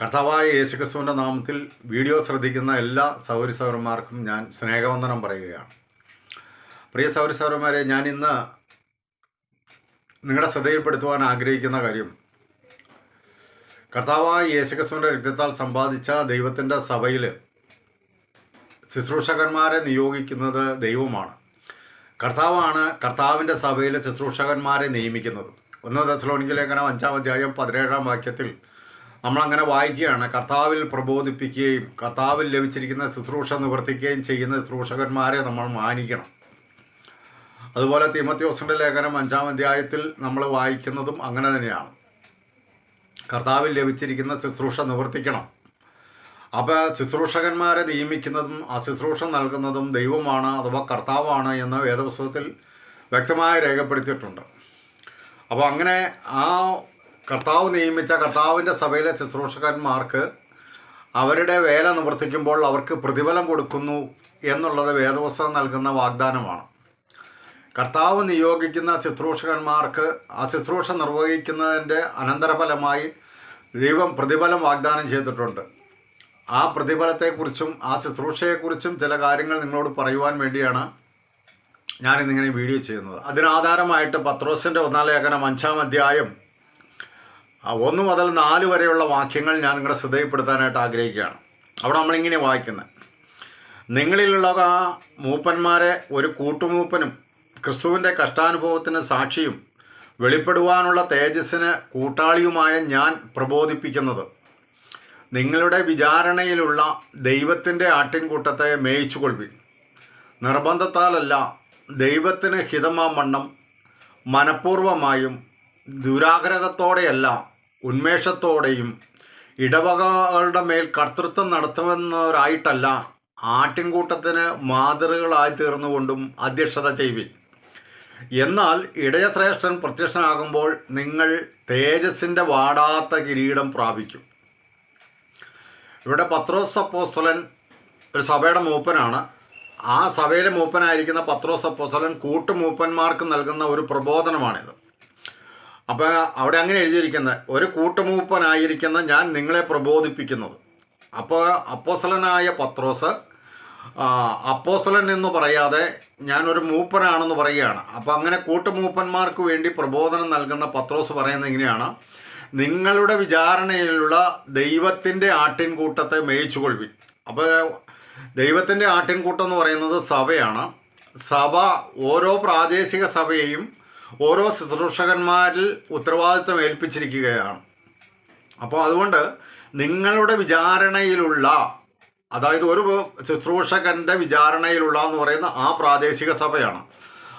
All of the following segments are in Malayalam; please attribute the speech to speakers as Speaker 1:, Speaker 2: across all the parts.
Speaker 1: കർത്താവായ യേശുക്രിസ്തുവിന്റെ നാമത്തിൽ വീഡിയോ ശ്രദ്ധിക്കുന്ന എല്ലാ സൗരി സൗരന്മാർക്കും ഞാൻ സ്നേഹവന്ദനം പറയുകയാണ്. പ്രിയ സൗരി സൗരന്മാരെ ഞാൻ ഇന്ന് നിങ്ങളുടെ ശ്രദ്ധയിൽപ്പെടുത്തുവാൻ ആഗ്രഹിക്കുന്ന കാര്യം കർത്താവായ യേശുക്രിസ്തുവിന്റെ രക്തത്താൽ സമ്പാദിച്ച ദൈവത്തിന്റെ സഭയിൽ ശുശ്രൂഷകന്മാരെ നിയോഗിക്കുന്നത് ദൈവമാണ്. കർത്താവാണ് കർത്താവിന്റെ സഭയിൽ ശുശ്രൂഷകന്മാരെ നിയമിക്കുന്നത്. ഒന്ന് ദശലോണിക്ക് ലേഖനം അഞ്ചാം അധ്യായം പതിനേഴാം വാക്യത്തിൽ നമ്മളങ്ങനെ വായിക്കുകയാണ്. കർത്താവിൽ പ്രബോധിപ്പിക്കുകയും കർത്താവിൽ ലഭിച്ചിരിക്കുന്ന ശുശ്രൂഷ നിവർത്തിക്കുകയും ചെയ്യുന്ന ശുശ്രൂഷകന്മാരെ നമ്മൾ മാനിക്കണം. അതുപോലെ തീമത്യോസിന്റെ ലേഖനം അഞ്ചാം അധ്യായത്തിൽ നമ്മൾ വായിക്കുന്നതും അങ്ങനെ തന്നെയാണ്. കർത്താവിൽ ലഭിച്ചിരിക്കുന്ന ശുശ്രൂഷ നിവർത്തിക്കണം. അപ്പോൾ ശുശ്രൂഷകന്മാരെ നിയമിക്കുന്നതും ആ ശുശ്രൂഷ നൽകുന്നതും ദൈവമാണ് അഥവാ കർത്താവാണ് എന്ന വേദപുസ്തകത്തിൽ വ്യക്തമായി രേഖപ്പെടുത്തിയിട്ടുണ്ട്. അപ്പോൾ അങ്ങനെ ആ കർത്താവ് നിയമിച്ച കർത്താവിന്റെ സഭയിലെ ശുശ്രൂഷകന്മാർക്ക് അവരുടെ വേല നിവർത്തിക്കുമ്പോൾ അവർക്ക് പ്രതിഫലം കൊടുക്കുന്നു എന്നുള്ളത് വേദപുസ്തകം നൽകുന്ന വാഗ്ദാനമാണ്. കർത്താവ് നിയോഗിക്കുന്ന ശുശ്രൂഷകന്മാർക്ക് ആ ശുശ്രൂഷ നിർവഹിക്കുന്നതിന്റെ അനന്തരഫലമായി ദൈവം പ്രതിഫലം വാഗ്ദാനം ചെയ്തിട്ടുണ്ട്. ആ പ്രതിഫലത്തെക്കുറിച്ചും ആ ശുശ്രൂഷയെക്കുറിച്ചും ചില കാര്യങ്ങൾ നിങ്ങളോട് പറയുവാൻ വേണ്ടിയാണ് ഞാനിന്നിങ്ങനെ വീഡിയോ ചെയ്യുന്നത്. അതിനാധാരമായിട്ട് പത്രോസിന്റെ ഒന്നാം ലേഖനം അഞ്ചാം അധ്യായം ആ ഒന്ന് മുതൽ നാല് വരെയുള്ള വാക്യങ്ങൾ ഞാൻ നിങ്ങളുടെ ശ്രദ്ധയിൽപ്പെടുത്താനായിട്ട് ആഗ്രഹിക്കുകയാണ്. അവിടെ നമ്മളിങ്ങനെ വായിക്കുന്നത് നിങ്ങളിലുള്ള ആ മൂപ്പന്മാരെ ഒരു കൂട്ടുമൂപ്പനും ക്രിസ്തുവിന്റെ കഷ്ടാനുഭവത്തിന് സാക്ഷിയും വെളിപ്പെടുവാനുള്ള തേജസ്സിന് കൂട്ടാളിയുമായ ഞാൻ പ്രബോധിപ്പിക്കുന്നത്. നിങ്ങളുടെ വിചാരണയിലുള്ള ദൈവത്തിന്റെ ആട്ടിൻകൂട്ടത്തെ മേയിച്ചുകൊള്ളുവിൻ. നിർബന്ധത്താലല്ല ദൈവത്തിന് ഹിതമാം വണ്ണം മനഃപൂർവമായും ദുരാഗ്രഹത്തോടെയല്ല ഉന്മേഷത്തോടെയും ഇടവകകളുടെ മേൽ കർത്തൃത്വം നടത്തുമെന്നവരായിട്ടല്ല ആട്ടിൻകൂട്ടത്തിന് മാതൃകളായി തീർന്നുകൊണ്ടും അധ്യക്ഷത ചെയ്യുവിൻ എന്നാൽ ഇടയശ്രേഷ്ഠൻ പ്രത്യക്ഷനാകുമ്പോൾ നിങ്ങൾ തേജസ്സിന്റെ വാടാത്ത കിരീടം പ്രാപിക്കും. ഇവിടെ പത്രോസ് അപ്പോസ്തലൻ ഒരു സഭയുടെ മൂപ്പനാണ്. ആ സഭയിലെ മൂപ്പനായിരിക്കുന്ന പത്രോസ് അപ്പോസ്തലൻ കൂട്ടുമൂപ്പന്മാർക്ക് നൽകുന്ന ഒരു പ്രബോധനമാണിത്. അപ്പോൾ അവിടെ അങ്ങനെ എഴുതിയിരിക്കുന്നത് ഒരു കൂട്ടുമൂപ്പനായിരിക്കുന്ന ഞാൻ നിങ്ങളെ പ്രബോധിപ്പിക്കുന്നത്. അപ്പോൾ അപ്പോസലനായ പത്രോസ് അപ്പോസലൻ എന്ന് പറയാതെ ഞാനൊരു മൂപ്പനാണെന്ന് പറയുകയാണ്. അപ്പോൾ അങ്ങനെ കൂട്ടുമൂപ്പന്മാർക്ക് വേണ്ടി പ്രബോധനം നൽകുന്ന പത്രോസ് പറയുന്നത് ഇങ്ങനെയാണ്. നിങ്ങളുടെ വിചാരണയിലുള്ള ദൈവത്തിന്റെ ആട്ടിൻകൂട്ടത്തെ മേയിച്ചുകൊള്ളുവിൻ. അപ്പോൾ ദൈവത്തിന്റെ ആട്ടിൻകൂട്ടം എന്ന് പറയുന്നത് സഭയാണ്. സഭ ഓരോ പ്രാദേശിക സഭയെയും ഓരോ ശുശ്രൂഷകന്മാരിൽ ഉത്തരവാദിത്വം ഏൽപ്പിച്ചിരിക്കുകയാണ്. അപ്പോൾ അതുകൊണ്ട് നിങ്ങളുടെ വിചാരണയിലുള്ള അതായത് ഒരു ശുശ്രൂഷകന്റെ വിചാരണയിലുള്ള എന്ന് പറയുന്ന ആ പ്രാദേശിക സഭയാണ്.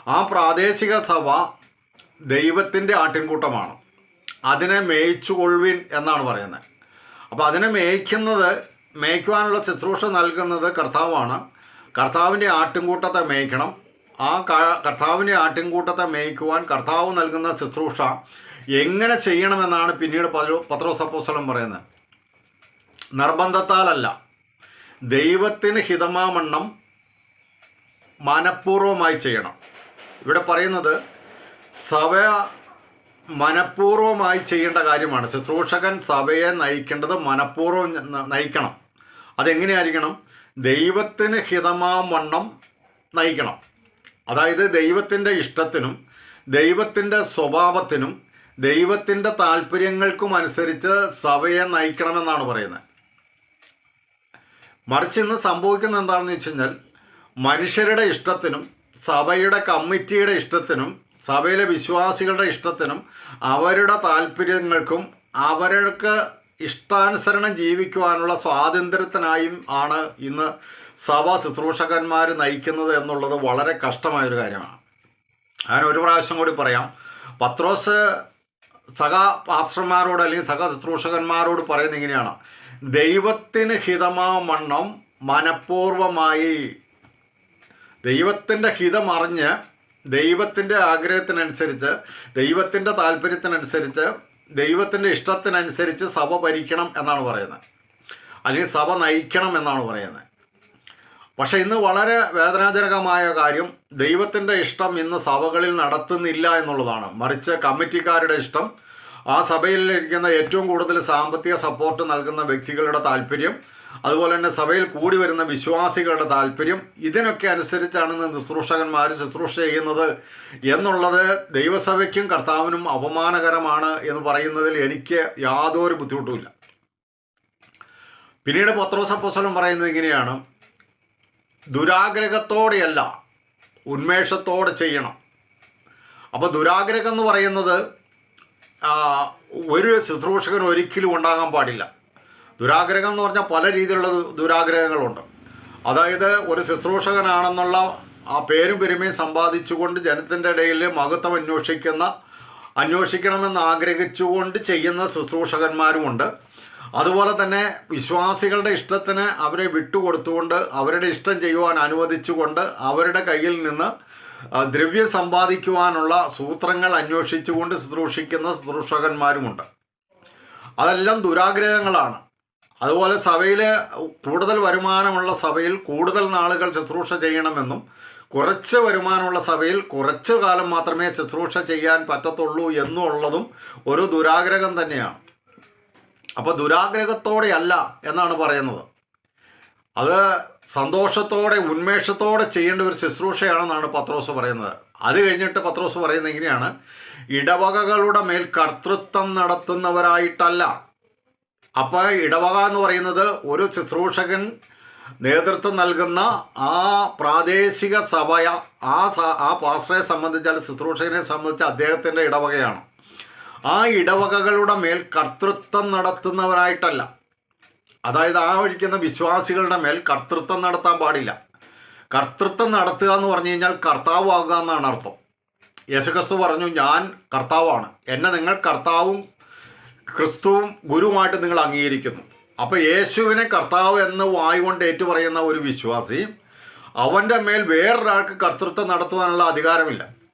Speaker 1: ആ പ്രാദേശിക സഭ ദൈവത്തിന്റെ ആട്ടിൻകൂട്ടമാണ്. അതിനെ മേയിച്ചുകൊള്ളുവിൻ എന്നാണ് പറയുന്നത്. അപ്പോൾ അതിനെ മേയ്ക്കുന്നത് മേയ്ക്കുവാനുള്ള ശുശ്രൂഷ നൽകുന്നത് കർത്താവാണ്. കർത്താവിന്റെ ആട്ടിൻകൂട്ടത്തെ മേയ്ക്കണം. ആ കർത്താവിന്റെ ആട്ടിൻകൂട്ടത്തെ മേയ്ക്കുവാൻ കർത്താവ് നൽകുന്ന ശുശ്രൂഷ എങ്ങനെ ചെയ്യണമെന്നാണ് പിന്നീട് പത്രോസപ്പോസ്വലം പറയുന്നത്. നിർബന്ധത്താലല്ല. ദൈവത്തിന് ഹിതമാമണ്ണം മനഃപൂർവമായി ചെയ്യണം. ഇവിടെ പറയുന്നത് സഭ മനഃപൂർവമായി ചെയ്യേണ്ട കാര്യമാണ്. ശുശ്രൂഷകൻ സഭയെ നയിക്കേണ്ടത് മനഃപൂർവം നയിക്കണം. അതെങ്ങനെയായിരിക്കണം? ദൈവത്തിന് ഹിതമാവണ്ണം നയിക്കണം. അതായത് ദൈവത്തിന്റെ ഇഷ്ടത്തിനും ദൈവത്തിന്റെ സ്വഭാവത്തിനും ദൈവത്തിന്റെ താല്പര്യങ്ങൾക്കും അനുസരിച്ച് സഭയെ നയിക്കണമെന്നാണ് പറയുന്നത്. മറിച്ച് ഇന്ന് സംഭവിക്കുന്നത് എന്താണെന്ന് വെച്ച് കഴിഞ്ഞാൽ മനുഷ്യരുടെ ഇഷ്ടത്തിനും സഭയുടെ കമ്മിറ്റിയുടെ ഇഷ്ടത്തിനും സഭയിലെ വിശ്വാസികളുടെ ഇഷ്ടത്തിനും അവരുടെ താല്പര്യങ്ങൾക്കും അവർക്ക് ഇഷ്ടാനുസരണം ജീവിക്കുവാനുള്ള സ്വാതന്ത്ര്യത്തിനായും ആണ് ഇന്ന് സഭ ശുശ്രൂഷകന്മാർ നയിക്കുന്നത് എന്നുള്ളത് വളരെ കഷ്ടമായൊരു കാര്യമാണ്. അങ്ങനെ ഒരു പ്രാവശ്യം കൂടി പറയാം. പത്രോസ് സഹ പാസ്റ്റർമാരോട് അല്ലെങ്കിൽ സഹ ശുശ്രൂഷകന്മാരോട് പറയുന്നത് ഇങ്ങനെയാണ്. ദൈവത്തിന് ഹിതമാവണ്ണം മനഃപൂർവമായി ദൈവത്തിന്റെ ഹിതമറിഞ്ഞ് ദൈവത്തിന്റെ ആഗ്രഹത്തിനനുസരിച്ച് ദൈവത്തിന്റെ താല്പര്യത്തിനനുസരിച്ച് ദൈവത്തിന്റെ ഇഷ്ടത്തിനനുസരിച്ച് സഭ ഭരിക്കണം എന്നാണ് പറയുന്നത്. അല്ലെങ്കിൽ സഭ നയിക്കണം എന്നാണ് പറയുന്നത്. പക്ഷേ ഇന്ന് വളരെ വേദനാജനകമായ കാര്യം ദൈവത്തിന്റെ ഇഷ്ടം ഇന്ന് സഭകളിൽ നടത്തുന്നില്ല എന്നുള്ളതാണ്. മറിച്ച് കമ്മിറ്റിക്കാരുടെ ഇഷ്ടം ആ സഭയിൽ ഇരിക്കുന്ന ഏറ്റവും കൂടുതൽ സാമ്പത്തിക സപ്പോർട്ട് നൽകുന്ന വ്യക്തികളുടെ താല്പര്യം അതുപോലെ തന്നെ സഭയിൽ കൂടി വരുന്ന വിശ്വാസികളുടെ താല്പര്യം ഇതിനൊക്കെ അനുസരിച്ചാണ് ശുശ്രൂഷകന്മാർ ശുശ്രൂഷ ചെയ്യുന്നത് എന്നുള്ളത് ദൈവസഭയ്ക്കും കർത്താവിനും അപമാനകരമാണ് എന്ന് പറയുന്നതിൽ എനിക്ക് യാതൊരു ബുദ്ധിമുട്ടുമില്ല. പിന്നീട് പത്രോസപ്പോസലം പറയുന്നത് ഇങ്ങനെയാണ് ദുരാഗ്രഹത്തോടെയല്ല ഉന്മേഷത്തോടെ ചെയ്യണം. അപ്പോൾ ദുരാഗ്രഹം എന്ന് പറയുന്നത് ഒരു ശുശ്രൂഷകൻ ഒരിക്കലും ഉണ്ടാകാൻ പാടില്ല. ദുരാഗ്രഹം എന്ന് പറഞ്ഞാൽ പല രീതിയിലുള്ള ദുരാഗ്രഹങ്ങളുണ്ട്. അതായത് ഒരു ശുശ്രൂഷകനാണെന്നുള്ള ആ പേരും പെരുമയും സമ്പാദിച്ചുകൊണ്ട് ജനത്തിന്റെ ഇടയിൽ മഹത്വം അന്വേഷിക്കുന്ന അന്വേഷിക്കണമെന്ന് ആഗ്രഹിച്ചുകൊണ്ട് ചെയ്യുന്ന ശുശ്രൂഷകന്മാരുമുണ്ട്. അതുപോലെ തന്നെ വിശ്വാസികളുടെ ഇഷ്ടത്തിന് അവരെ വിട്ടുകൊടുത്തുകൊണ്ട് അവരുടെ ഇഷ്ടം ചെയ്യുവാൻ അനുവദിച്ചുകൊണ്ട് അവരുടെ കയ്യിൽ നിന്ന് ദ്രവ്യ സമ്പാദിക്കുവാനുള്ള സൂത്രങ്ങൾ അന്വേഷിച്ചുകൊണ്ട് ശുശ്രൂഷിക്കുന്ന ശുശ്രൂഷകന്മാരുമുണ്ട്. അതെല്ലാം ദുരാഗ്രഹങ്ങളാണ്. അതുപോലെ സഭയിൽ കൂടുതൽ വരുമാനമുള്ള സഭയിൽ കൂടുതൽ നാളുകൾ ശുശ്രൂഷ ചെയ്യണമെന്നും കുറച്ച് വരുമാനമുള്ള സഭയിൽ കുറച്ച് കാലം മാത്രമേ ശുശ്രൂഷ ചെയ്യാൻ പറ്റത്തുള്ളൂ എന്നുള്ളതും ഒരു ദുരാഗ്രഹം തന്നെയാണ്. അപ്പോൾ ദുരാഗ്രഹത്തോടെയല്ല എന്നാണ് പറയുന്നത്. അത് സന്തോഷത്തോടെ ഉന്മേഷത്തോടെ ചെയ്യേണ്ട ഒരു ശുശ്രൂഷയാണെന്നാണ് പത്രോസ് പറയുന്നത്. അത് കഴിഞ്ഞിട്ട് പത്രോസ് പറയുന്നത് എങ്ങനെയാണ് ഇടവകകളുടെ മേൽ കർത്തൃത്വം നടത്തുന്നവരായിട്ടല്ല. അപ്പോൾ ഇടവക എന്ന് പറയുന്നത് ഒരു ശുശ്രൂഷകൻ നേതൃത്വം നൽകുന്ന ആ പ്രാദേശിക സഭയ ആ ആ പാസ്റ്ററെ സംബന്ധിച്ച് അല്ലെങ്കിൽ ശുശ്രൂഷകനെ സംബന്ധിച്ച് അദ്ദേഹത്തിന്റെ ഇടവകയാണ്. ആ ഇടവകകളുടെ മേൽ കർത്തൃത്വം നടത്തുന്നവരായിട്ടല്ല. അതായത് ആ ഒഴിക്കുന്ന വിശ്വാസികളുടെ മേൽ കർത്തൃത്വം നടത്താൻ പാടില്ല. കർത്തൃത്വം നടത്തുക എന്ന് പറഞ്ഞു കഴിഞ്ഞാൽ കർത്താവാകുക എന്നാണ് അർത്ഥം. യേശുക്രിസ്തു പറഞ്ഞു ഞാൻ കർത്താവാണ്. എന്നെ നിങ്ങൾ കർത്താവും ക്രിസ്തുവും ഗുരുവുമായിട്ട് നിങ്ങൾ അംഗീകരിക്കുന്നു. അപ്പോൾ യേശുവിനെ കർത്താവ് എന്ന് വായുകൊണ്ട് ഏറ്റു പറയുന്ന ഒരു വിശ്വാസി അവന്റെ മേൽ വേറൊരാൾക്ക് കർത്തൃത്വം നടത്തുവാനുള്ള അധികാരമില്ല.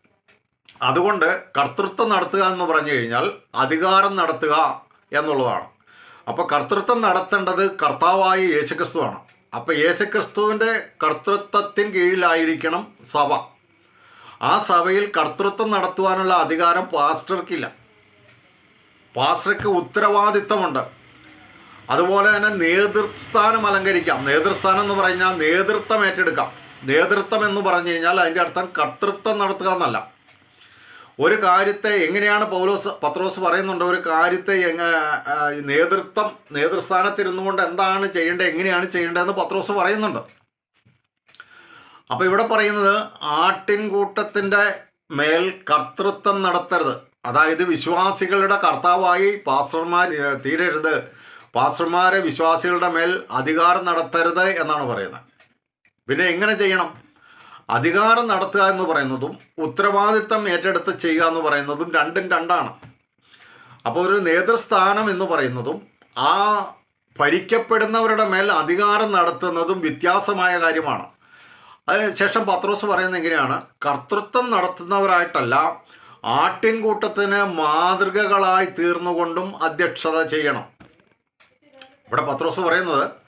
Speaker 1: അതുകൊണ്ട് കർത്തൃത്വം നടത്തുക എന്ന് പറഞ്ഞു കഴിഞ്ഞാൽ അധികാരം നടത്തുക എന്നുള്ളതാണ്. അപ്പോൾ കർത്തൃത്വം നടത്തേണ്ടത് കർത്താവായ യേശുക്രിസ്തുവാണ്. അപ്പോൾ യേശുക്രിസ്തുവിന്റെ കർത്തൃത്വത്തിന് കീഴിലായിരിക്കണം സഭ. ആ സഭയിൽ കർത്തൃത്വം നടത്തുവാനുള്ള അധികാരം പാസ്റ്റർക്കില്ല. പാസ്റ്റർക്ക് ഉത്തരവാദിത്തമുണ്ട് അതുപോലെ തന്നെ നേതൃസ്ഥാനം അലങ്കരിക്കാം. നേതൃസ്ഥാനം എന്ന് പറഞ്ഞാൽ നേതൃത്വം ഏറ്റെടുക്കാം. നേതൃത്വം എന്ന് പറഞ്ഞു കഴിഞ്ഞാൽ അതിന്റെ അർത്ഥം കർത്തൃത്വം നടത്തുക എന്നല്ല. ഒരു കാര്യത്തെ എങ്ങനെയാണ് പൗലോസ് പത്രോസ് പറയുന്നുണ്ട്? ഒരു കാര്യത്തെ എങ്ങ നേതൃത്വം നേതൃസ്ഥാനത്തിരുന്നു കൊണ്ട് എന്താണ് ചെയ്യേണ്ടത് എങ്ങനെയാണ് ചെയ്യേണ്ടതെന്ന് പത്രോസ് പറയുന്നുണ്ട്. അപ്പോൾ ഇവിടെ പറയുന്നത് ആട്ടിൻകൂട്ടത്തിന്റെ മേൽ കർത്തൃത്വം നടത്തരുത്. അതായത് വിശ്വാസികളുടെ കർത്താവായി പാസ്റ്റർമാർ തീരരുത്. പാസ്റ്റർമാരെ വിശ്വാസികളുടെ മേൽ അധികാരം നടത്തരുത് എന്നാണ് പറയുന്നത്. പിന്നെ എങ്ങനെ ചെയ്യണം? അധികാരം നടത്തുക എന്ന് പറയുന്നതും ഉത്തരവാദിത്തം ഏറ്റെടുത്ത് ചെയ്യുക എന്ന് പറയുന്നതും രണ്ടും രണ്ടാണ്. അപ്പോൾ ഒരു നേതൃസ്ഥാനം എന്ന് പറയുന്നതും ആ ഭരിക്കപ്പെടുന്നവരുടെ മേൽ അധികാരം നടത്തുന്നതും വ്യത്യാസമായ കാര്യമാണ്. അതിനുശേഷം പത്രോസ് പറയുന്നത് എങ്ങനെയാണ്? കർത്തൃത്വം നടത്തുന്നവരായിട്ടല്ല ആട്ടിൻകൂട്ടത്തിന് മാതൃകകളായി തീർന്നുകൊണ്ടും അധ്യക്ഷത ചെയ്യണം. ഇവിടെ പത്രോസ് പറയുന്നത്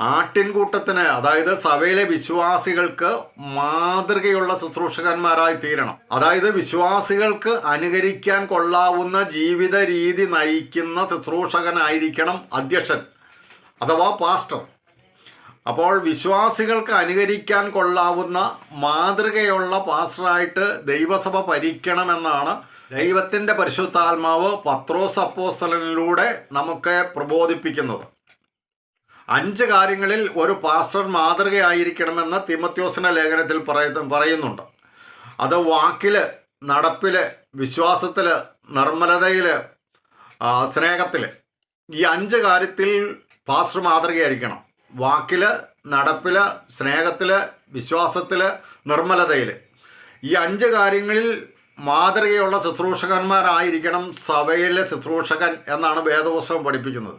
Speaker 1: ആട്ടിൻകൂട്ടത്തിന് അതായത് സഭയിലെ വിശ്വാസികൾക്ക് മാതൃകയുള്ള ശുശ്രൂഷകന്മാരായി തീരണം. അതായത് വിശ്വാസികൾക്ക് അനുകരിക്കാൻ കൊള്ളാവുന്ന ജീവിത രീതി നയിക്കുന്ന ശുശ്രൂഷകനായിരിക്കണം അധ്യക്ഷൻ അഥവാ പാസ്റ്റർ. അപ്പോൾ വിശ്വാസികൾക്ക് അനുകരിക്കാൻ കൊള്ളാവുന്ന മാതൃകയുള്ള പാസ്റ്ററായിട്ട് ദൈവസഭ ഭരിക്കണമെന്നാണ് ദൈവത്തിന്റെ പരിശുദ്ധാത്മാവ് പത്രോസ് നമുക്ക് പ്രബോധിപ്പിക്കുന്നത്. അഞ്ച് കാര്യങ്ങളിൽ ഒരു പാസ്റ്റർ മാതൃകയായിരിക്കണമെന്ന് തിമത്യോസിന ലേഖനത്തിൽ പറയുന്ന പറയുന്നുണ്ട്. അത് വാക്കിൽ നടപ്പിൽ വിശ്വാസത്തിൽ നിർമ്മലതയിൽ സ്നേഹത്തിൽ ഈ അഞ്ച് കാര്യത്തിൽ പാസ്റ്റർ മാതൃകയായിരിക്കണം. വാക്കിൽ നടപ്പിൽ സ്നേഹത്തിൽ വിശ്വാസത്തിൽ നിർമ്മലതയിൽ ഈ അഞ്ച് കാര്യങ്ങളിൽ മാതൃകയുള്ള ശുശ്രൂഷകന്മാരായിരിക്കണം സഭയിലെ ശുശ്രൂഷകൻ എന്നാണ് വേദപുസ്തകം പഠിപ്പിക്കുന്നത്.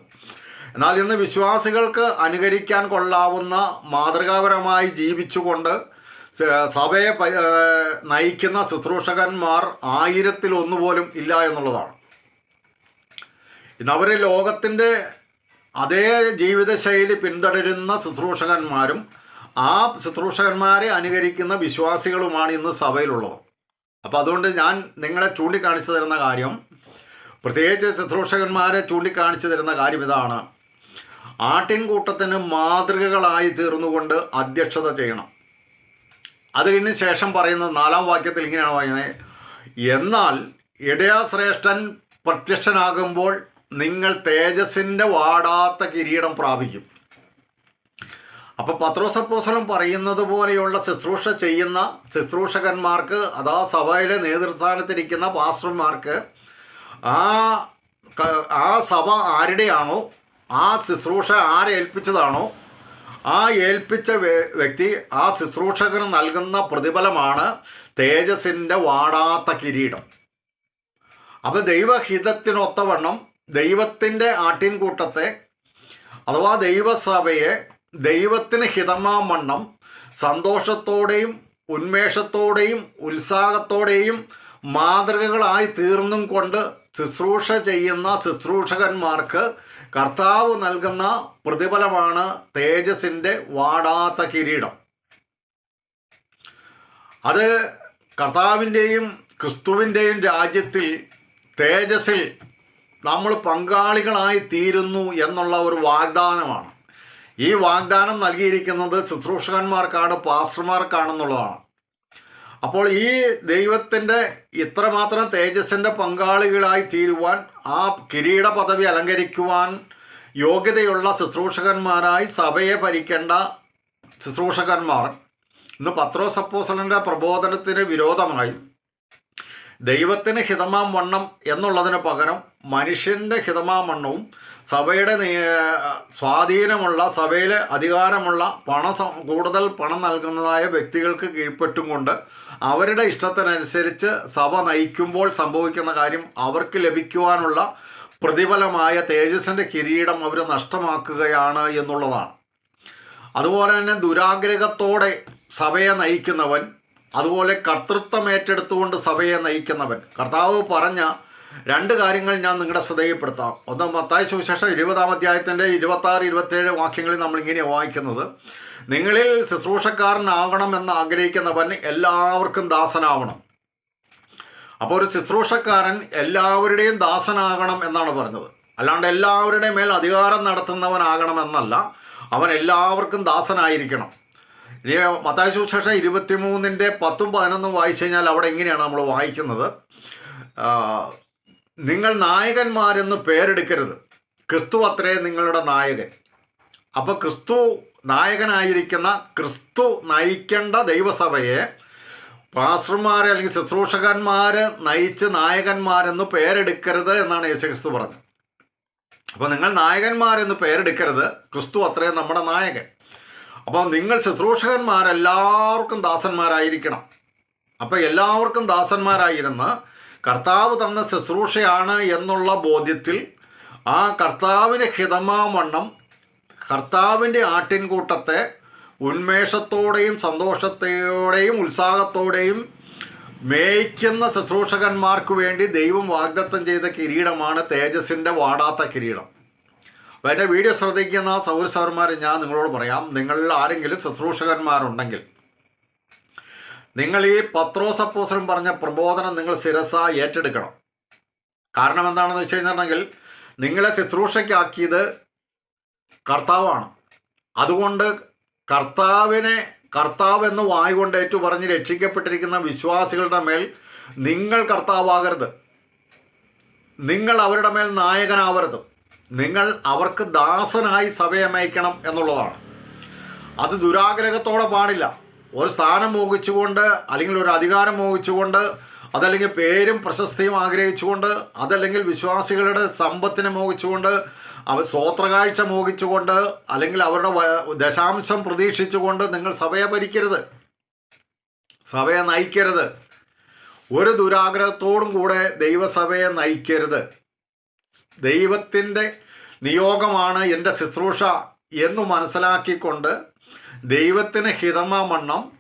Speaker 1: എന്നാൽ ഇന്ന് വിശ്വാസികൾക്ക് അനുകരിക്കാൻ കൊള്ളാവുന്ന മാതൃകാപരമായി ജീവിച്ചുകൊണ്ട് സഭയെ നയിക്കുന്ന ശുശ്രൂഷകന്മാർ ആയിരത്തിൽ ഒന്നുപോലും ഇല്ല എന്നുള്ളതാണ്. ഇന്ന് അവർ ലോകത്തിന്റെ അതേ ജീവിതശൈലി പിന്തുടരുന്ന ശുശ്രൂഷകന്മാരും ആ ശുശ്രൂഷകന്മാരെ അനുകരിക്കുന്ന വിശ്വാസികളുമാണ് ഇന്ന് സഭയിലുള്ളത്. അപ്പോൾ അതുകൊണ്ട് ഞാൻ നിങ്ങളെ ചൂണ്ടിക്കാണിച്ചു തരുന്ന കാര്യം പ്രത്യേകിച്ച് ശുശ്രൂഷകന്മാരെ ചൂണ്ടിക്കാണിച്ചു തരുന്ന കാര്യം ഇതാണ്. ആട്ടിൻകൂട്ടത്തിന് മാതൃകകളായി തീർന്നുകൊണ്ട് അധ്യക്ഷത ചെയ്യണം. അതിന് ശേഷം പറയുന്നത് നാലാം വാക്യത്തിൽ ഇങ്ങനെയാണ് പറയുന്നത്. എന്നാൽ ഇടയാശ്രേഷ്ഠൻ പ്രത്യക്ഷനാകുമ്പോൾ നിങ്ങൾ തേജസ്സിന്റെ വാടാത്ത കിരീടം പ്രാപിക്കും. അപ്പോൾ പത്രോസപ്പോസലം പറയുന്നത് പോലെയുള്ള ശുശ്രൂഷ ചെയ്യുന്ന ശുശ്രൂഷകന്മാർക്ക് അതാ സഭയിലെ നേതൃസ്ഥാനത്തിരിക്കുന്ന പാസ്റ്റർമാർക്ക് ആ ആ സഭ ആരുടെയാണോ ആ ശുശ്രൂഷ ആരെ ഏൽപ്പിച്ചതാണോ? ആ ഏൽപ്പിച്ച വ്യക്തി ആ ശുശ്രൂഷകന് നൽകുന്ന പ്രതിഫലമാണ് തേജസ്സിന്റെ വാടാത്ത കിരീടം. അപ്പം ദൈവഹിതത്തിനൊത്തവണ്ണം ദൈവത്തിന്റെ ആട്ടിൻകൂട്ടത്തെ അഥവാ ദൈവസഭയെ ദൈവത്തിന് ഹിതമാവണ്ണം സന്തോഷത്തോടെയും ഉന്മേഷത്തോടെയും ഉത്സാഹത്തോടെയും മാതൃകകളായി തീർന്നും കൊണ്ട് ശുശ്രൂഷ ചെയ്യുന്ന ശുശ്രൂഷകന്മാർക്ക് കർത്താവ് നൽകുന്ന പ്രതിഫലമാണ് തേജസിന്റെ വാടാത്ത കിരീടം. അത് കർത്താവിന്റെയും ക്രിസ്തുവിന്റെയും രാജ്യത്തിൽ തേജസ്സിൽ നമ്മൾ പങ്കാളികളായി തീരുന്നു എന്നുള്ള ഒരു വാഗ്ദാനമാണ്. ഈ വാഗ്ദാനം നൽകിയിരിക്കുന്നത് ശുശ്രൂഷകന്മാർക്കാണ് പാസ്റ്റർമാർക്കാണെന്നുള്ളതാണ്. അപ്പോൾ ഈ ദൈവത്തിന്റെ ഇത്രമാത്രം തേജസ്സിന്റെ പങ്കാളികളായി തീരുവാൻ ആ കിരീട പദവി അലങ്കരിക്കുവാൻ യോഗ്യതയുള്ള ശുശ്രൂഷകന്മാരായി സഭയെ ഭരിക്കേണ്ട ശുശ്രൂഷകന്മാർ ഇന്ന് പത്രോസ് അപ്പോസലന്റെ പ്രബോധനത്തിന് വിരോധമായി. ദൈവത്തിന് ഹിതമാം വണ്ണം എന്നുള്ളതിന് പകരം മനുഷ്യന്റെ ഹിതമാം വണ്ണവും സഭയുടെ സ്വാധീനമുള്ള സഭയിൽ അധികാരമുള്ള പണ കൂടുതൽ പണം നൽകുന്നതായ വ്യക്തികൾക്ക് കീഴ്പ്പെട്ടും കൊണ്ട് അവരുടെ ഇഷ്ടത്തിനനുസരിച്ച് സഭ നയിക്കുമ്പോൾ സംഭവിക്കുന്ന കാര്യം അവർക്ക് ലഭിക്കുവാനുള്ള പ്രതിഫലമായ തേജസ്സിന്റെ കിരീടം അവർ നഷ്ടമാക്കുകയാണ് എന്നുള്ളതാണ്. അതുപോലെ തന്നെ ദുരാഗ്രഹത്തോടെ സഭയെ നയിക്കുന്നവൻ അതുപോലെ കർത്തൃത്വം ഏറ്റെടുത്തുകൊണ്ട് സഭയെ നയിക്കുന്നവൻ. കർത്താവ് പറഞ്ഞ രണ്ട് കാര്യങ്ങൾ ഞാൻ നിങ്ങളുടെ ശ്രദ്ധയിൽപ്പെടുത്താം. ഒന്ന് മത്തായ സുവിശേഷം ഇരുപതാം അധ്യായത്തിന്റെ ഇരുപത്താറ് ഇരുപത്തേഴ് വാക്യങ്ങളിൽ നമ്മളിങ്ങനെ വായിക്കുന്നത്. നിങ്ങളിൽ ശുശ്രൂഷക്കാരനാകണം എന്ന് ആഗ്രഹിക്കുന്നവൻ എല്ലാവർക്കും ദാസനാവണം. അപ്പോൾ ഒരു ശുശ്രൂഷക്കാരൻ എല്ലാവരുടെയും ദാസനാകണം എന്നാണ് പറഞ്ഞത്. അല്ലാണ്ട് എല്ലാവരുടെയും മേൽ അധികാരം നടത്തുന്നവനാകണമെന്നല്ല അവൻ എല്ലാവർക്കും ദാസനായിരിക്കണം. ഇനി മത്തായ സുശേഷം ഇരുപത്തിമൂന്നിന്റെ പത്തും പതിനൊന്നും വായിച്ചു കഴിഞ്ഞാൽ അവിടെ എങ്ങനെയാണ് നമ്മൾ വായിക്കുന്നത്. നിങ്ങൾ നായകന്മാരെന്ന് പേരെടുക്കരുത്. ക്രിസ്തു അത്രേ നിങ്ങളുടെ നായകൻ. അപ്പോൾ ക്രിസ്തു നായകനായിരിക്കുന്ന ക്രിസ്തു നയിക്കേണ്ട ദൈവസഭയെ പാസ്റ്റർമാരെ അല്ലെങ്കിൽ ശുശ്രൂഷകന്മാർ നയിച്ച് നായകന്മാരെന്ന് പേരെടുക്കരുത് എന്നാണ് യേശു ക്രിസ്തു പറഞ്ഞത്. അപ്പോൾ നിങ്ങൾ നായകന്മാരെന്ന് പേരെടുക്കരുത്. ക്രിസ്തു അത്രയും നമ്മുടെ നായകൻ. അപ്പോൾ നിങ്ങൾ ശുശ്രൂഷകന്മാരെല്ലാവർക്കും ദാസന്മാരായിരിക്കണം. അപ്പോൾ എല്ലാവർക്കും ദാസന്മാരായിരുന്ന് കർത്താവ് തന്ന ശുശ്രൂഷയാണ് എന്നുള്ള ബോധ്യത്തിൽ ആ കർത്താവിന് ഹിതമാവണ്ണം കർത്താവിന്റെ ആട്ടിൻകൂട്ടത്തെ ഉന്മേഷത്തോടെയും സന്തോഷത്തോടെയും ഉത്സാഹത്തോടെയും മേയ്ക്കുന്ന ശുശ്രൂഷകന്മാർക്ക് വേണ്ടി ദൈവം വാഗ്ദത്തം ചെയ്ത കിരീടമാണ് തേജസ്സിന്റെ വാടാത്ത കിരീടം. അപ്പോൾ എന്റെ വീഡിയോ ശ്രദ്ധിക്കുന്ന സൗരസൗരന്മാരെ ഞാൻ നിങ്ങളോട് പറയാം. നിങ്ങളിൽ ആരെങ്കിലും ശുശ്രൂഷകന്മാരുണ്ടെങ്കിൽ നിങ്ങൾ ഈ പത്രോസപ്പോസരം പറഞ്ഞ പ്രബോധനം നിങ്ങൾ ശിരസ ഏറ്റെടുക്കണം. കാരണം എന്താണെന്ന് വെച്ച് കഴിഞ്ഞിട്ടുണ്ടെങ്കിൽ നിങ്ങളെ ശുശ്രൂഷയ്ക്കാക്കിയത് കർത്താവാണ്. അതുകൊണ്ട് കർത്താവിനെ കർത്താവ് എന്ന് വായുകൊണ്ട് ഏറ്റു പറഞ്ഞ് രക്ഷിക്കപ്പെട്ടിരിക്കുന്ന വിശ്വാസികളുടെ മേൽ നിങ്ങൾ കർത്താവാകരുത്. നിങ്ങൾ അവരുടെ മേൽ നായകനാവരുത്. നിങ്ങൾ അവർക്ക് ദാസനായി സഭയമയക്കണം എന്നുള്ളതാണ്. അത് ദുരാഗ്രഹത്തോടെ പാടില്ല. ഒരു സ്ഥാനം മോഹിച്ചുകൊണ്ട് അല്ലെങ്കിൽ ഒരു അധികാരം മോഹിച്ചുകൊണ്ട് അതല്ലെങ്കിൽ പേരും പ്രശസ്തിയും ആഗ്രഹിച്ചുകൊണ്ട് അതല്ലെങ്കിൽ വിശ്വാസികളുടെ സമ്പത്തിനെ മോഹിച്ചുകൊണ്ട് അവർ സ്വോത്രകാഴ്ച മോഹിച്ചുകൊണ്ട് അല്ലെങ്കിൽ അവരുടെ ദശാംശം പ്രതീക്ഷിച്ചുകൊണ്ട് നിങ്ങൾ സഭയെ ഭരിക്കരുത്. സഭയെ നയിക്കരുത്. ഒരു ദുരാഗ്രഹത്തോടും കൂടെ ദൈവസഭയെ നയിക്കരുത്. ദൈവത്തിന്റെ നിയോഗമാണ് എന്റെ ശുശ്രൂഷ എന്നു മനസ്സിലാക്കിക്കൊണ്ട് ദൈവത്തിന് ഹിതമാവണ്ണം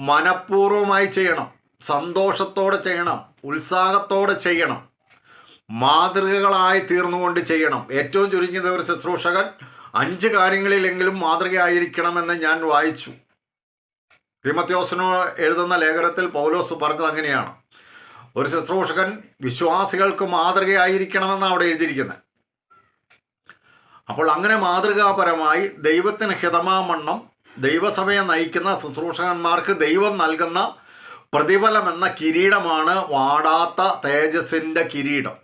Speaker 1: മനഃപൂർവമായി ചെയ്യണം സന്തോഷത്തോടെ ചെയ്യണം ഉത്സാഹത്തോടെ ചെയ്യണം മാതൃകകളായി തീർന്നുകൊണ്ട് ചെയ്യണം. ഏറ്റവും ചുരുങ്ങിയത് ഒരു ശുശ്രൂഷകൻ അഞ്ച് കാര്യങ്ങളിലെങ്കിലും മാതൃകയായിരിക്കണമെന്ന് ഞാൻ വായിച്ചു. തിമത്യോസിനോ എഴുതുന്ന ലേഖനത്തിൽ പൗലോസ് പറഞ്ഞത് അങ്ങനെയാണ്. ഒരു ശുശ്രൂഷകൻ വിശ്വാസികൾക്ക് മാതൃകയായിരിക്കണമെന്നാണ് അവിടെ എഴുതിയിരിക്കുന്നത്. അപ്പോൾ അങ്ങനെ മാതൃകാപരമായി ദൈവത്തിന് ഹിതമാമണ്ണം ദൈവസഭയെ നയിക്കുന്ന ശുശ്രൂഷകന്മാർക്ക് ദൈവം നൽകുന്ന പ്രതിഫലം എന്ന കിരീടമാണ് വാടാത്ത തേജസ്സിന്റെ കിരീടം.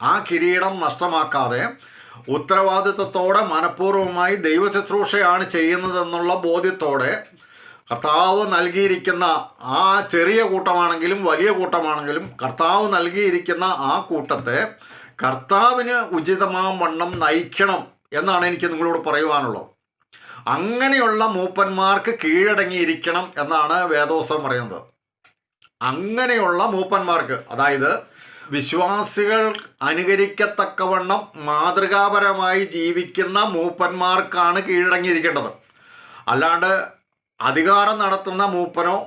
Speaker 1: ആ കിരീടം നഷ്ടമാക്കാതെ ഉത്തരവാദിത്വത്തോടെ മനഃപൂർവമായി ദൈവ ശുശ്രൂഷയാണ് ചെയ്യുന്നതെന്നുള്ള ബോധ്യത്തോടെ കർത്താവ് നൽകിയിരിക്കുന്ന ആ ചെറിയ കൂട്ടമാണെങ്കിലും വലിയ കൂട്ടമാണെങ്കിലും കർത്താവ് നൽകിയിരിക്കുന്ന ആ കൂട്ടത്തെ കർത്താവിന് ഉചിതമാം വണ്ണം നയിക്കണം എന്നാണ് എനിക്ക് നിങ്ങളോട് പറയുവാനുള്ളത്. അങ്ങനെയുള്ള മൂപ്പന്മാർക്ക് കീഴടങ്ങിയിരിക്കണം എന്നാണ് വേദോത്സവം പറയുന്നത്. അങ്ങനെയുള്ള മൂപ്പന്മാർക്ക് അതായത് വിശ്വാസികൾ അനുകരിക്കത്തക്കവണ്ണം മാതൃകാപരമായി ജീവിക്കുന്ന മൂപ്പന്മാർക്കാണ് കീഴടങ്ങിയിരിക്കേണ്ടത്. അല്ലാണ്ട് അധികാരം നടത്തുന്ന മൂപ്പനോ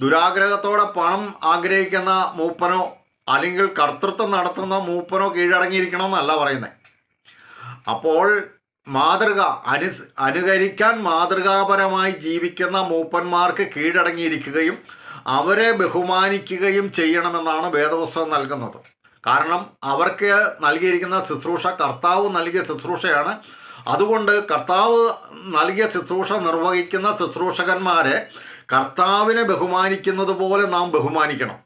Speaker 1: ദുരാഗ്രഹത്തോടെ പണം ആഗ്രഹിക്കുന്ന മൂപ്പനോ അല്ലെങ്കിൽ കർത്തൃത്വം നടത്തുന്ന മൂപ്പനോ കീഴടങ്ങിയിരിക്കണമെന്നല്ല പറയുന്നത്. അപ്പോൾ മാതൃക അനു അനുകരിക്കാൻ മാതൃകാപരമായി ജീവിക്കുന്ന മൂപ്പന്മാർക്ക് കീഴടങ്ങിയിരിക്കുകയും അവരെ ബഹുമാനിക്കുകയും ചെയ്യണമെന്നാണ് വേദപുസ്തകം നൽകുന്നത്. കാരണം അവർക്ക് നൽകിയിരിക്കുന്ന ശുശ്രൂഷ കർത്താവ് നൽകിയ ശുശ്രൂഷയാണ്. അതുകൊണ്ട് കർത്താവ് നൽകിയ ശുശ്രൂഷ നിർവഹിക്കുന്ന ശുശ്രൂഷകന്മാരെ കർത്താവിനെ ബഹുമാനിക്കുന്നത് പോലെ നാം ബഹുമാനിക്കണം.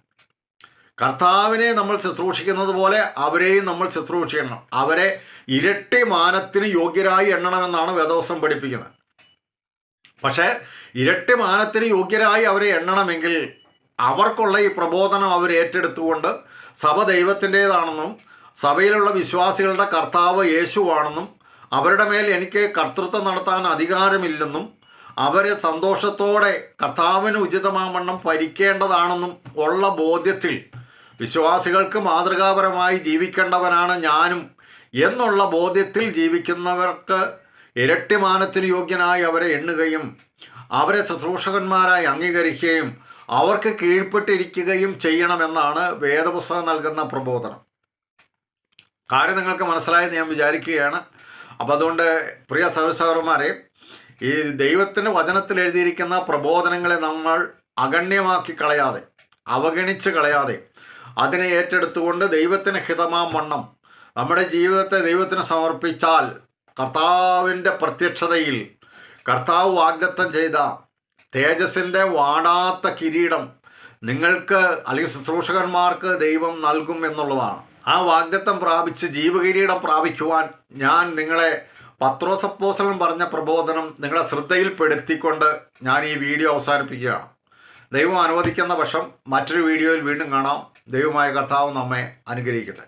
Speaker 1: കർത്താവിനെ നമ്മൾ ശുശ്രൂഷിക്കുന്നത് പോലെ അവരെയും നമ്മൾ ശുശ്രൂഷിക്കണം. അവരെ ഇരട്ടി മാനത്തിന് യോഗ്യരായി എണ്ണണമെന്നാണ് വേദോസം പഠിപ്പിക്കുന്നത്. പക്ഷേ ഇരട്ടി മാനത്തിന് യോഗ്യരായി അവരെ എണ്ണണമെങ്കിൽ അവർക്കുള്ള ഈ പ്രബോധനം അവർ ഏറ്റെടുത്തുകൊണ്ട് സഭ ദൈവത്തിന്റേതാണെന്നും സഭയിലുള്ള വിശ്വാസികളുടെ കർത്താവ് യേശുവാണെന്നും അവരുടെ മേൽ എനിക്ക് കർത്തൃത്വം നടത്താൻ അധികാരമില്ലെന്നും അവരെ സന്തോഷത്തോടെ കർത്താവിന് ഉചിതമാവണ്ണം ഭരിക്കേണ്ടതാണെന്നും ഉള്ള ബോധ്യത്തിൽ വിശ്വാസികൾക്ക് മാതൃകാപരമായി ജീവിക്കേണ്ടവനാണ് ഞാനും എന്നുള്ള ബോധ്യത്തിൽ ജീവിക്കുന്നവർക്ക് ഇരട്ടിമാനത്തിന് യോഗ്യനായി അവരെ എണ്ണുകയും അവരെ ശുശ്രൂഷകന്മാരായി അംഗീകരിക്കുകയും അവർക്ക് കീഴ്പ്പെട്ടിരിക്കുകയും ചെയ്യണമെന്നാണ് വേദപുസ്തകം നൽകുന്ന പ്രബോധനം. കാര്യം നിങ്ങൾക്ക് മനസ്സിലായെന്ന് ഞാൻ വിചാരിക്കുകയാണ്. അപ്പം അതുകൊണ്ട് പ്രിയ സഹോദരന്മാരെ ഈ ദൈവത്തിന്റെ വചനത്തിൽ എഴുതിയിരിക്കുന്ന പ്രബോധനങ്ങളെ നമ്മൾ അഗണ്യമാക്കി കളയാതെ അവഗണിച്ച് കളയാതെ അതിനെ ഏറ്റെടുത്തുകൊണ്ട് ദൈവത്തിന് ഹിതമാം വണ്ണം. നമ്മുടെ ജീവിതത്തെ ദൈവത്തിന് സമർപ്പിച്ചാൽ കർത്താവിന്റെ പ്രത്യക്ഷതയിൽ കർത്താവ് വാഗ്ദത്തം ചെയ്ത തേജസ്സിന്റെ വാടാത്ത കിരീടം നിങ്ങൾക്ക് അല്ലെങ്കിൽ ശുശ്രൂഷകന്മാർക്ക് ദൈവം നൽകും എന്നുള്ളതാണ്. ആ വാഗ്ദത്തം പ്രാപിച്ച് ജീവകിരീടം പ്രാപിക്കുവാൻ ഞാൻ നിങ്ങളെ പത്രോസപ്പോസലൻ പറഞ്ഞ പ്രബോധനം നിങ്ങളെ ശ്രദ്ധയിൽപ്പെടുത്തിക്കൊണ്ട് ഞാൻ ഈ വീഡിയോ അവസാനിപ്പിക്കുകയാണ്. ദൈവം അനുവദിക്കുന്ന പക്ഷം മറ്റൊരു വീഡിയോയിൽ വീണ്ടും കാണാം. ദൈവമായ കർത്താവ് നമ്മെ അനുഗ്രഹിക്കട്ടെ.